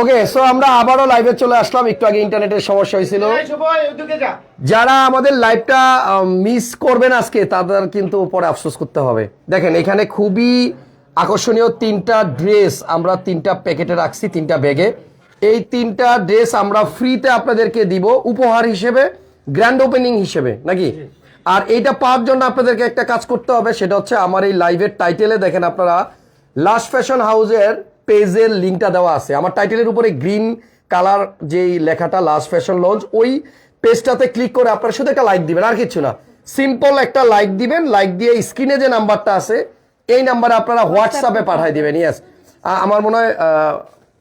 Okay so আমরা আবারও লাইভে চলে আসলাম। একটু আগে ইন্টারনেটের সমস্যা হয়েছিল। যারা আমাদের লাইভটা মিস করবেন আজকে তাদের কিন্তু পরে আফসোস করতে হবে। দেখেন এখানে খুবই আকর্ষণীয় তিনটা ড্রেস আমরা তিনটা প্যাকেটে রাখছি তিনটা ব্যাগে এই তিনটা ড্রেস আমরা ফ্রিতে আপনাদেরকে দিব উপহার হিসেবে গ্র্যান্ড ওপেনিং হিসেবে নাকি? আর এইটা পাওয়ার জন্য আপনাদেরকে একটা কাজ করতে হবে সেটা হচ্ছে আমার এই লাইভের টাইটেলে দেখেন আপনারা লাস্ট ফ্যাশন হাউসের পেজের লিঙ্কটা দেওয়া আছে। আমার টাইটেলের উপরে গ্রিন কালার যেই লেখাটা লাস্ট ফ্যাশন লঞ্চ ওই পেজটাতে ক্লিক করে আপনারা শুধু একটা লাইক দিবেন আর কিছু না। সিম্পল একটা লাইক দিবেন লাইক দিয়ে স্ক্রিনে যে নাম্বারটা আছে এই নাম্বারে আপনারা হোয়াটসঅ্যাপে পাঠাই দিবেন ইয়াস আমার মনে হয় আহ,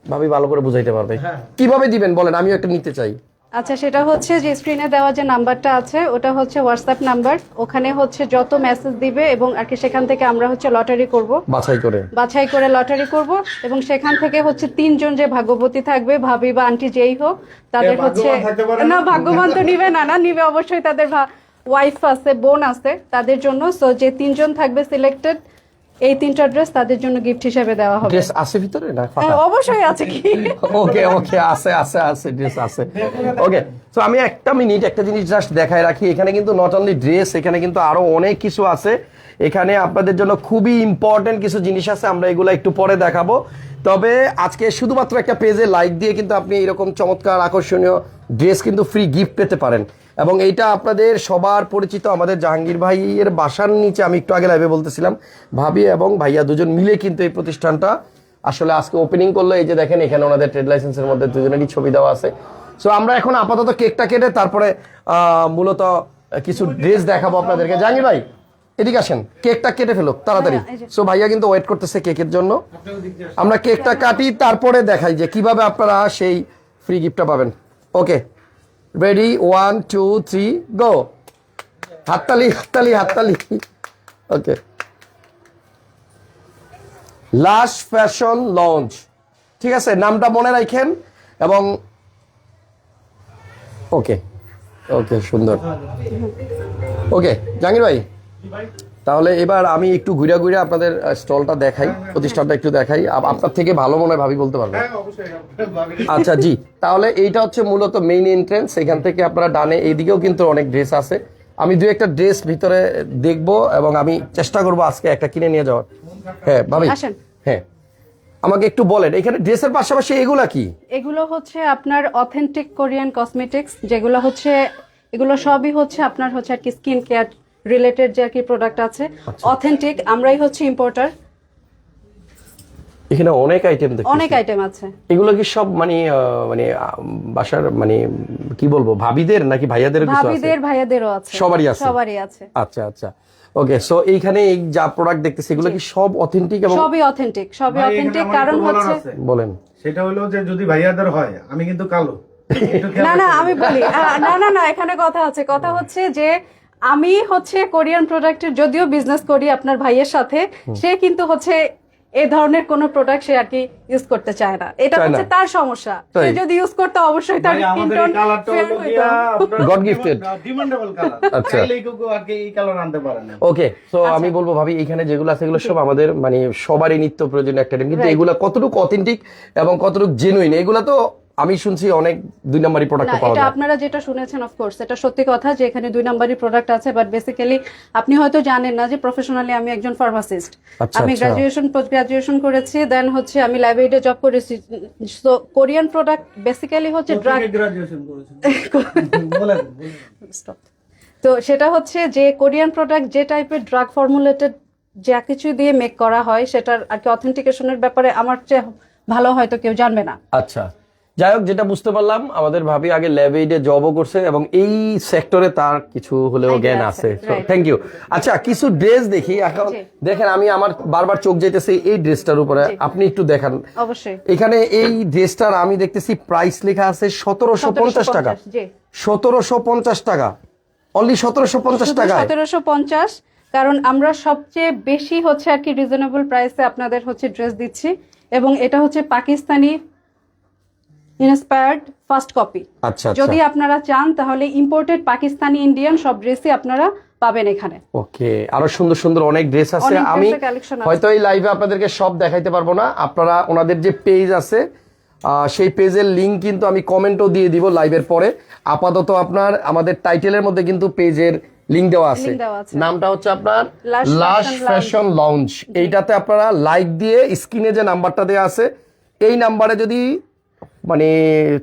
ভাবি ভালো করে বুঝাইতে পারবে। কীভাবে দিবেন বলেন আমিও একটা নিতে চাই। আচ্ছা সেটা হচ্ছে যে স্ক্রিনে দেওয়া যে নাম্বারটা আছে ওটা হচ্ছে হোয়াটসঅ্যাপ নাম্বার। ওখানে হচ্ছে যত মেসেজ দিবে এবং আর কি সেখান থেকে আমরা হচ্ছে লটারি করব। বাছাই করে। বাছাই করে লটারি করব এবং সেখান থেকে হচ্ছে তিনজন যে ভাগ্যবতী থাকবে ভাবি বা আন্টি যেই হোক তাদের হচ্ছে না? ভাগ্যবান তো নিবে না না নিবে অবশ্যই তাদের ওয়াইফ আছে বোন আছে তাদের জন্য। সো যে তিনজন থাকবে সিলেক্টেড এই তিনটা ড্রেস তাদের জন্য গিফট হিসেবে দেওয়া হবে। ড্রেস আছে ভিতরে না হ্যাঁ, অবশ্যই আছে কি? ওকে ওকে আছে আছে আছে ড্রেস আছে। ওকে তো আমি একটা মিনিট একটা জিনিস জাস্ট দেখায় রাখি। এখানে কিন্তু নট অনলি ড্রেস এখানে কিন্তু আরও অনেক কিছু আছে। এখানে আপনাদের জন্য খুবই ইম্পর্টেন্ট কিছু জিনিস আছে আমরা এগুলো একটু পরে দেখাবো। তবে আজকে শুধুমাত্র একটা পেজে লাইক দিয়ে কিন্তু আপনি এরকম চমৎকার আকর্ষণীয় ড্রেস কিন্তু ফ্রি গিফট পেতে পারেন। এবং এইটা আপনাদের সবার পরিচিত আমাদের জাহাঙ্গীর ভাইয়ের বাসার নিচে আমি একটু আগে লাইভে বলতেছিলাম। ভাবি এবং ভাইয়া দুজন মিলে কিন্তু এই প্রতিষ্ঠানটা আসলে আজকে ওপেনিং করল। এই যে দেখেন এখানে ওনাদের ট্রেড লাইসেন্সের মধ্যে দুজনেরই ছবি দেওয়া আছে। সো আমরা এখন আপাতত কেকটা কেটে তারপরে মূলত কিছু ড্রেস দেখাবো আপনাদেরকে। জানি ভাই এদিকে আসেন। কেকটা কেটে ফেলো তাড়াতাড়ি। হ্যাঁ। সো ভাইয়া কিন্তু ওয়েট করতেছে কেকের জন্য। আমরা কেকটা কাটি তারপরে দেখাই যে কীভাবে আপনারা সেই ফ্রি গিফটটা পাবেন। Okay ready one two three go হাততালি হাততালি হাততালি। ওকে লাস্ট ফ্যাশন লঞ্চ ঠিক আছে, নামটা মনে রাখেন এবং ওকে ওকে সুন্দর। ওকে জাহাঙ্গীর ভাই। তাহলে এবার আমি একটু ঘুরে ঘুরে আপনাদের স্টলটা দেখাই প্রতিষ্ঠানটা একটু দেখাই। আপনার থেকে ভালো মনে হয় ভাবি বলতে পারবেন। হ্যাঁ। আচ্ছা জি। তাহলে এইটা হচ্ছে মূলত মেইন এন্ট্রেন্স এখান থেকে আপনারা ডানে এইদিকেও কিন্তু অনেক ড্রেস আছে। আমি দু একটা ড্রেস ভিতরে দেখব এবং আমি চেষ্টা করব আজকে একটা কিনে নিয়ে যাওয়ার। হ্যাঁ ভাবি? হ্যাঁ। আমাকে একটু বলেন এখানে ড্রেসের পাশাপাশি এগুলা কি? এগুলো হচ্ছে আপনার অথেন্টিক কোরিয়ান কসমেটিক্স যেগুলো হচ্ছে এগুলো সবই হচ্ছে আপনার হচ্ছে আর কি স্কিন কেয়ার রিলেটেড যে আর কি প্রোডাক্ট আছে অথেন্টিক আমরাই হচ্ছে ইম্পোর্টার এখানে অনেক আইটেম দেখি অনেক আইটেম আছে। এগুলো কি সব মানে মানে বাসার মানে কি বলব ভাবিদের নাকি ভাইয়াদের কিছু আছে? ভাবিদের ভাইয়াদেরও আছে। সবারই আছে? সবারই আছে। আচ্ছা আচ্ছা। ওকে সো এইখানে এই যা প্রোডাক্ট দেখতেছি এগুলো কি সব অথেন্টিক এবং সবই অথেন্টিক সবই অথেন্টিক কারণ হচ্ছে বলেন। সেটা হলো যে যদি ভাইয়াদের হয় আমি কিন্তু কালো। না না আমি বলি না না না এখানে কথা আছে। কথা হচ্ছে যে আমি হচ্ছে কোরিয়ান প্রোডাক্টের যদিও বিজনেস করি আপনার ভাইয়ের সাথে সে কিন্তু হচ্ছে এই ধরনের কোন প্রোডাক্ট সে আর কি ইউজ করতে চায় না। এটা হচ্ছে তার সমস্যা। সে যদি ইউজ করতে অবশ্যই তার skin tone God gifted। Demandable colour আচ্ছা। আর কি এই কালার আনতে পারে না। ওকে তো আচ্ছা। আমি বলব ভাবি এখানে যেগুলো আছে এগুলো সব আমাদের মানে সবারই নিত্য প্রয়োজনীয় একটা কিন্তু. এগুলো কতটুকু অথেন্টিক এবং কতটুকু জেনুইন এগুলো তো আমি শুনছি অনেক দুই নম্বরই প্রোডাক্ট পাওয়া এটা আপনারা যেটা শুনেছেন অফকোর্স এটা সত্যি কথা যে এখানে দুই নাম্বারই প্রোডাক্ট আছে বাট বেসিক্যালি আপনি হয়তো জানেন না যে প্রফেশনালি আমি একজন ফার্মাসিস্ট আচ্ছা, আমি। গ্রাজুয়েশন পোস্ট গ্রাজুয়েশন করেছি দেন হচ্ছে আমি লাইব্রেরিতে জব করেছি। সো কোরিয়ান প্রোডাক্ট বেসিক্যালি হচ্ছে ড্রাগ গ্রাজুয়েশন করেছেন। বলেন Stop. তো সেটা হচ্ছে যে কোরিয়ান প্রোডাক্ট যে টাইপের ড্রাগ ফর্মুলেটেড যা কিছু দিয়ে মেক করা হয় সেটার আর কি অথেন্টিকেশনের ব্যাপারে আমার চেয়ে ভালো হয়তো কেউ জানবে না। আচ্ছা। যাই হোক যেটা বুঝতে পারলাম আমাদের ভাবি আগে ল্যাবেইডে জবও করছে এবং এই সেক্টরে তার কিছু হলেও জ্ঞান আছে, থ্যাংক ইউ আচ্ছা কিছু ড্রেস দেখি। এখন দেখেন আমি আমার বারবার চোখ যেতেছে এই ড্রেসটার উপরে। আপনি একটু দেখান। অবশ্যই। এখানে এই ড্রেসটার আমি দেখতেছি প্রাইস লেখা আছে সতেরোশো পঞ্চাশ টাকা। সতেরোশো পঞ্চাশ টাকা। অনলি সতেরোশো পঞ্চাশ টাকা সতেরোশো পঞ্চাশ কারণ আমরা সবচেয়ে বেশি হচ্ছে আর কি রিজনেবল প্রাইসে আপনাদের হচ্ছে ড্রেস দিচ্ছি। এবং এটা হচ্ছে পাকিস্তানি ইন্সপায়ার্ড ফার্স্ট কপি আচ্ছা যদি আপনারা চান তাহলে ইম্পোর্টেড পাকিস্তানি ইন্ডিয়ান সব ড্রেসই আপনারা পাবেন এখানে। ওকে আরও সুন্দর সুন্দর অনেক ড্রেস আছে। আমি। হয়তো এই লাইভে আপনাদেরকে সব দেখাইতে পারব না। আপনারা ওনাদের যে পেজ আছে সেই পেজের লিঙ্ক কিন্তু আমি কমেন্টও দিয়ে দিব লাইভের পরে। আপাতত আপনার আমাদের টাইটেলের মধ্যে কিন্তু পেজের লিঙ্ক দেওয়া আছে। নামটা হচ্ছে আপনার লাশ ফ্যাশন লঞ্চ এইটাতে আপনারা লাইক দিয়ে স্ক্রিনে যে নাম্বারটা দেওয়া আছে এই নাম্বারে যদি মানে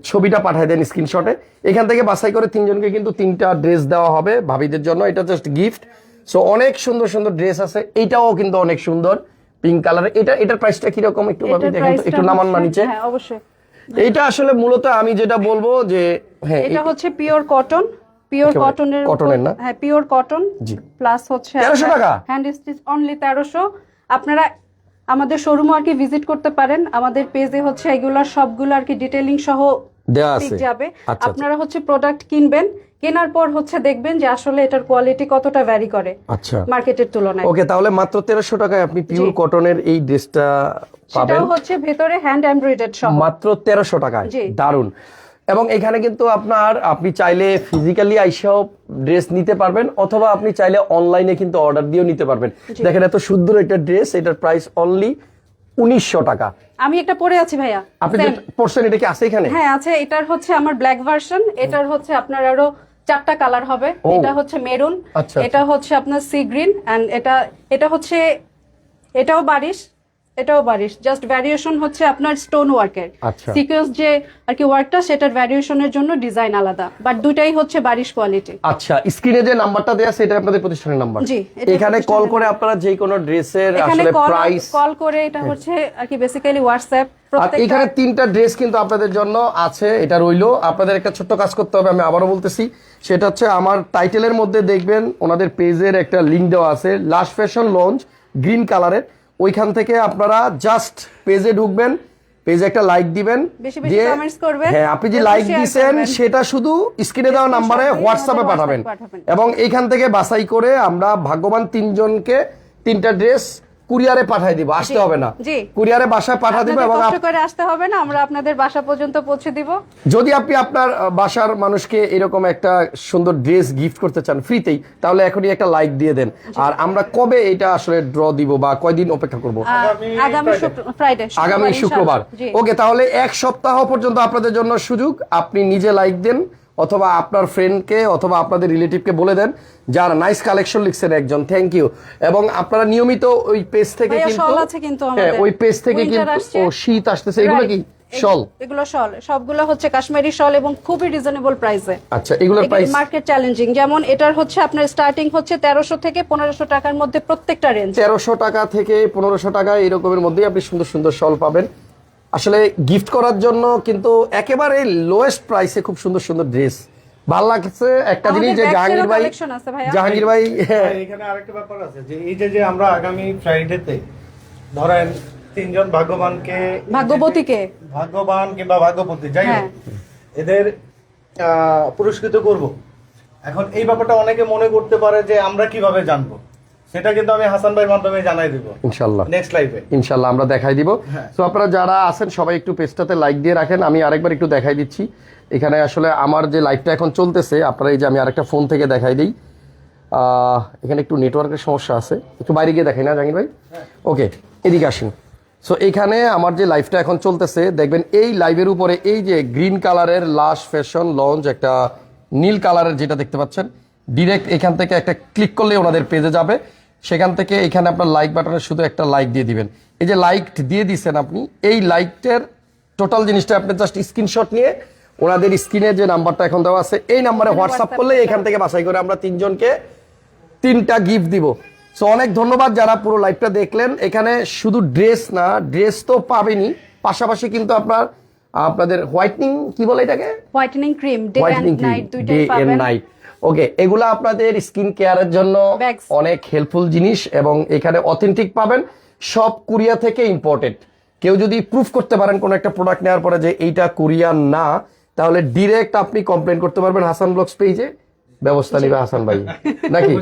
ছবিটা পাঠিয়ে দেন স্ক্রিনশটে এখান থেকে বাছাই করে তিনজনকে কিন্তু তিনটা ড্রেস দেওয়া হবে ভাবিদের জন্য। এটা জাস্ট গিফট সো অনেক সুন্দর সুন্দর ড্রেস আছে। এইটাও কিন্তু অনেক সুন্দর। পিঙ্ক কালারের এটা এটার প্রাইসটা কীরকম? একটু ভাবি দেখেন একটু নামান না নিচে হ্যাঁ অবশ্যই। এইটা আসলে মূলত আমি যেটা বলব যে হ্যাঁ এটা হচ্ছে পিওর কটন পিওর কটনের cotton-এর না? হ্যাঁ পিওর কটন জি। প্লাস হচ্ছে 1300 টাকা? হ্যান্ড স্টিচ অনলি তেরোশো। আপনারা আমাদের শোরুম আর কি ভিজিট করতে পারেন। আমাদের পেজে হচ্ছে এগুলার সবগুলো আর কি ডিটেইলিং সহ দেওয়া আছে। যাবে। আচ্ছা আপনারা হচ্ছে প্রোডাক্ট কিনবেন। কেনার পর হচ্ছে দেখবেন যে আসলে এটার কোয়ালিটি কতটা ভ্যারি করে আচ্ছা। মার্কেটের তুলনায়। ওকে তাহলে মাত্র তেরোশো টাকায় আপনি পিওর কটনের এই ড্রেসটা পাবেন সেটাও হচ্ছে ভেতরে হ্যান্ড এমব্রয়ডার্ড সহ। মাত্র তেরোশো টাকায়। জি। দারুণ এবং এখানে কিন্তু আপনার আপনি চাইলে ফিজিক্যালি আইসাও ড্রেস নিতে পারবেন অথবা আপনি চাইলে অনলাইনে কিন্তু অর্ডার দিয়েও নিতে পারবেন। দেখেন এত সুন্দর একটা ড্রেস এটার প্রাইস অনলি উনিশশো টাকা। আমি একটা পরে আছি ভাইয়া। আপনি যে পড়ছেন এটা কি আছে এখানে? হ্যাঁ আছে। এটার হচ্ছে আমার ব্ল্যাক ভার্সন এটার হচ্ছে আপনার আরও চারটা কালার হবে। এটা হচ্ছে মেরুন আচ্ছা, এটা হচ্ছে আপনার সি গ্রিন এন্ড এটা এটা হচ্ছে এটাও বারিশ এটাও বারিশ জাস্ট ভ্যারিয়েশন হচ্ছে আপনার স্টোন ওয়ার্কের। সিকোয়েন্স যে আর কি ওয়ার্কটা সেটার ভ্যারিয়েশনের জন্য ডিজাইন আলাদা। বাট দুটাই হচ্ছে বারিশ কোয়ালিটি আচ্ছা স্ক্রিনে যে নাম্বারটা আছে এটা আপনাদের প্রতিষ্ঠানের নাম্বার জি, এখানে কল করে আপনারা যে কোনো ড্রেসের আসলে প্রাইস কল করে এটা হচ্ছে আর কি বেসিক্যালি হোয়াটসঅ্যাপ আর এখানে তিনটা ড্রেস কিন্তু আপনাদের জন্য আছে এটা রইল। আপনাদের একটা ছোট্ট কাজ করতে হবে আমি আবারও বলতেছি। সেটা হচ্ছে আমার টাইটেলের মধ্যে দেখবেন ওনাদের পেজের একটা লিঙ্ক দেওয়া আছে। লাস্ট ফ্যাশন লঞ্চ গ্রিন কালারের ওইখান থেকে আপনারা জাস্ট পেজে ঢুকবেন পেজে একটা লাইক দিবেন দিয়ে- হ্যাঁ আপনি যে লাইক দিচ্ছেন সেটা শুধু স্ক্রিনে দেওয়া নাম্বারে হোয়াটসঅ্যাপে পাঠাবেন পাঠাবেন। এবং এইখান থেকে বাছাই করে আমরা ভাগ্যবান তিনজনকে তিনটা ড্রেস কুরিয়ারে পাঠাই দিব আসতে হবে না। জি। কুরিয়ারে বাসায় পাঠা দিব এবং কষ্ট করে আসতে হবে না আমরা আপনাদের বাসা পর্যন্ত পৌঁছে দিব। যদি আপনি আপনার বাসার মানুষকে এরকম একটা সুন্দর ড্রেস গিফট করতে চান ফ্রিতেই তাহলে এখনই একটা লাইক দিয়ে দেন। আর আমরা কবে এটা আসলে ড্র দিব বা কয়দিন অপেক্ষা করব? আগামী ফ্রাইডে আগামী শুক্রবার। ওকে তাহলে এক সপ্তাহ পর্যন্ত আপনাদের জন্য সুযোগ আপনি নিজে লাইক দেন অথবা আপনার ফ্রেন্ডকে অথবা আপনাদের রিলেটিভকে বলে দেন যারা নাইস কালেকশন লিখছেন একজন। থ্যাংক ইউ এবং আপনারা নিয়মিত ওই পেজ থেকে কিন্তু হ্যাঁ ওই পেজ থেকে কিন্তু ও শীত আসতেছে। এগুলো কি? শল। এগুলো শল। সবগুলো হচ্ছে কাশ্মীরি শল এবং খুবই রিজনেবল প্রাইসে আচ্ছা এগুলোর প্রাইস মার্কেট চ্যালেঞ্জিং যেমন এটার হচ্ছে আপনার স্টার্টিং হচ্ছে তেরোশো থেকে পনেরোশো টাকার মধ্যে প্রত্যেকটা রেঞ্জ তেরোশো টাকা থেকে পনেরোশো টাকা এরকমের মধ্যেই আপনি সুন্দর সুন্দর শল পাবেন। আসলে গিফট করার জন্য কিন্তু একেবারে লোয়েস্ট প্রাইসে খুব সুন্দর সুন্দর ড্রেস ভালো লাগছে একটা জিনিস যে জাহাঙ্গীর ভাই। জাহাঙ্গীর ভাই হ্যাঁ, এখানে আরেকটা ব্যাপার আছে যে এই যে যে আমরা আগামী ফ্রাইডেতে ধরেন তিনজন ভাগ্যবানকে ভাগ্যবতীকে। ভাগ্যবান কিংবা ভাগ্যবতী যাই হ্যাঁ। হোক এদের আহ, পুরস্কৃত করব। এখন এই ব্যাপারটা অনেকে মনে করতে পারে যে আমরা কীভাবে জানব? সেটা কিন্তু আমি হাসান ভাইয়ের মাধ্যমে জানাই দিব। ইনশাল্লাহ। নেক্সট লাইভে ইনশাল্লাহ আমরা দেখাই দিব। হ্যাঁ। তো আপনারা যারা আছেন সবাই একটু পেজটাতে লাইক দিয়ে রাখেন। আমি আরেকবার একটু দেখাই দিচ্ছি। এখানে আসলে আমার যে লাইভটা এখন চলতেছে আপনারা এই যে আমি আরেকটা ফোন থেকে দেখাই দিই। এখানে একটু নেটওয়ার্কের সমস্যা আছে। একটু বাইরে গিয়ে দেখাই না জাহাঙ্গীর ভাই? ওকে এদিকে আসেন। সো এখানে আমার যে লাইভটা এখন চলতেছে দেখবেন এই লাইভের উপরে এই যে গ্রিন কালারের লাশ ফ্যাশন লঞ্চ একটা নীল কালারের যেটা দেখতে পাচ্ছেন ডিরেক্ট এখান থেকে একটা ক্লিক করলে ওনাদের পেজে যাবে। সেখান থেকে এখানে আপনার লাইক বাটনে শুধু একটা লাইক দিয়ে দিবেন। এই যে লাইক দিয়ে দিচ্ছেন আপনি এই লাইকটার টোটাল জিনিসটা আপনি জাস্ট স্ক্রিনশট নিয়ে ওনাদের স্ক্রিনে যে নাম্বারটা এখন দেওয়া আছে এই নাম্বারে হোয়াটসঅ্যাপ করলে এখান থেকে বাসাই করে আমরা তিনজনকে তিনটা গিফট দিব। সো অনেক ধন্যবাদ যারা পুরো লাইভটা দেখলেন। এখানে শুধু ড্রেস না ড্রেস তো পাবেনই। পাশাপাশি কিন্তু আপনার আপনাদের হোয়াইটনিং কি বলে এটাকে? Whitening cream day and night দুইটাই পাবেন। ওকে এগুলো আপনাদের স্কিন কেয়ারের জন্য. অনেক হেল্পফুল জিনিস এবং এখানে অথেন্টিক পাবেন। সব কোরিয়া থেকে ইম্পোর্টেড কেউ যদি প্রুফ করতে পারেন কোনো একটা প্রোডাক্ট নেওয়ার পরে যে এইটা কোরিয়ান না তাহলে ডিরেক্ট আপনি কমপ্লেন করতে পারবেন হাসান ব্লগস পেজে ব্যবস্থা নেবে হাসান ভাই। নাকি?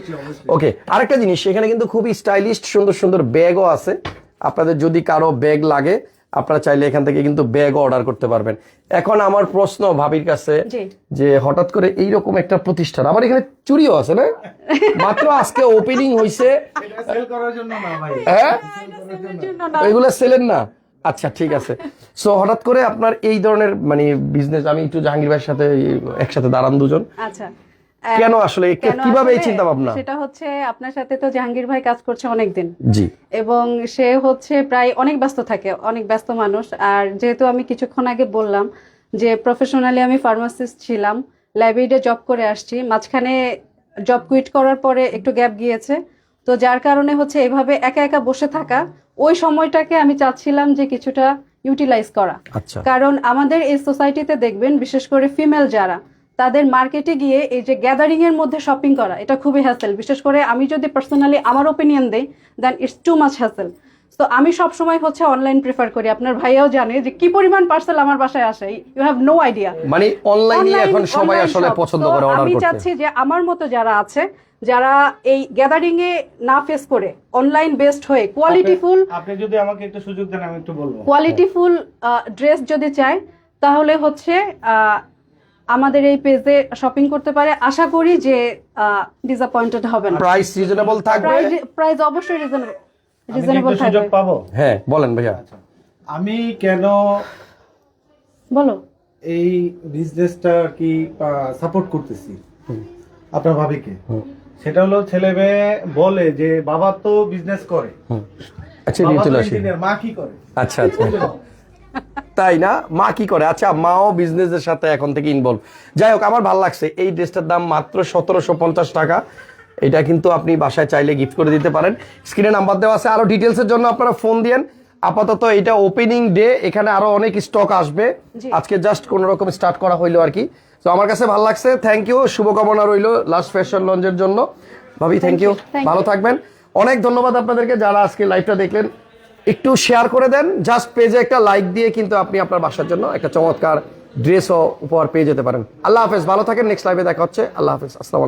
ওকে আরেকটা জিনিস এখানে কিন্তু খুবই স্টাইলিশ সুন্দর সুন্দর ব্যাগও আছে। আপনাদের যদি কারও ব্যাগ লাগে আপনারা চাইলে এখান থেকে কিন্তু ব্যাগও অর্ডার করতে পারবেন। এখন আমার প্রশ্ন ভাবির কাছে যে হঠাৎ করে এইরকম একটা প্রতিষ্ঠান আমার এখানে চুরিও আছে না? মাত্র আজকে ওপেনিং হয়েছে সেল করার জন্য না ভাই। হ্যাঁ? এগুলো সেলেন না? আচ্ছা ঠিক আছে। সো হঠাৎ করে আপনার এই ধরনের মানে বিজনেস আমি একটু জাহাঙ্গীর ভাইয়ের সাথে একসাথে দাঁড়ান দুজন। আচ্ছা। কেন আসলে? কীভাবে এই চিন্তা ভাবনা সেটা হচ্ছে আপনার সাথে তো জাহাঙ্গীর ভাই কাজ করছে অনেকদিন। জি। এবং সে হচ্ছে প্রায় অনেক ব্যস্ত থাকে অনেক ব্যস্ত মানুষ। আর যেহেতু আমি কিছুক্ষণ আগে বললাম যে প্রফেশনালি আমি ফার্মাসিস্ট ছিলাম লাইব্রেরিতে জব করে আসছি মাঝখানে জব কুইট করার পরে একটু গ্যাপ গিয়েছে। তো যার কারণে হচ্ছে এভাবে একা একা বসে থাকা ওই সময়টাকে আমি চাচ্ছিলাম যে কিছুটা ইউটিলাইজ করা। আচ্ছা। কারণ আমাদের এই সোসাইটিতে দেখবেন বিশেষ করে ফিমেল যারা তাদের মার্কেটে গিয়ে এই যে গ্যাদারিং এর মধ্যে শপিং করা এটা খুবই হ্যাসেল বিশেষ করে আমি যদি পার্সোনালি আমার ওপিনিয়ন দেই then it's too much hassle তো আমি সব সময় হচ্ছে অনলাইন প্রেফার করি। আপনার ভাইয়াও জানে যে কি পরিমাণ পার্সেল আমার বাসায় আসে। ইউ হ্যাভ নো আইডিয়া মানে অনলাইনে এখন সবাই আসলে পছন্দ করে অর্ডার করতে। আমি চাচ্ছি যে আমার মতো যারা আছে যারা এই গ্যাদারিং এ না ফেস করে অনলাইন বেসড হয়ে কোয়ালিটিফুল আপনি- আপনি যদি আমাকে একটু সুযোগ দেন আমি একটু বলব। কোয়ালিটিফুল ড্রেস যদি চায় তাহলে হচ্ছে আহ, আমাদের এই পেজে শপিং করতে পারে। আশা করি যে ডিসঅ্যাপয়েন্টেড হবে না। প্রাইস রিজনেবল থাকবে? প্রাইস প্রাইস অবশ্যই রিজনেবল রিজনেবল একটু সুযোগ থাকবে। পাবো? হ্যাঁ বলেন ভাইয়া। আচ্ছা আমি কেন বলো। এই বিজনেসটা কি সাপোর্ট করতেছি? আপনার ভাবিকে। সেটা হলো ছেলে মেয়ে বলে যে বাবা তো বিজনেস করে। আচ্ছা নিয়ে চলে আসি। মা কি করে? আচ্ছা আচ্ছা। তাই না? মা কি করে? আচ্ছা মাও বিজনেসের সাথে এখন থেকে ইনভলভ যাই হোক আমার ভালো লাগছে। এই ড্রেসটার দাম মাত্র সতেরোশো পঞ্চাশ টাকা। এটা কিন্তু আপনি বাসায় চাইলে গিফট করে দিতে পারেন। স্ক্রিনে নাম্বার দেওয়া আছে। আরও ডিটেলসের জন্য আপনারা ফোন দিয়েন। আপাতত এটা ওপেনিং ডে এখানে আরও অনেক স্টক আসবে। আজকে জাস্ট কোন রকম স্টার্ট করা হইল আর কি। তো আমার কাছে ভালো লাগছে। থ্যাংক ইউ শুভকামনা রইল লাস্ট ফ্যাশন লঞ্চের জন্য। ভাবি থ্যাংক ইউ ভালো থাকবেন। অনেক ধন্যবাদ আপনাদেরকে। যারা আজকে লাইভটা দেখলেন একটু শেয়ার করে দেন। জাস্ট পেজে একটা লাইক দিয়ে কিন্তু আপনি আপনার বাসার জন্য একটা চমৎকার ড্রেসও উপহার পেয়ে যেতে পারেন। আল্লাহ হাফেজ, ভালো থাকেন নেক্সট লাইভে দেখা হচ্ছে। আল্লাহ হাফেজ, আসসালাম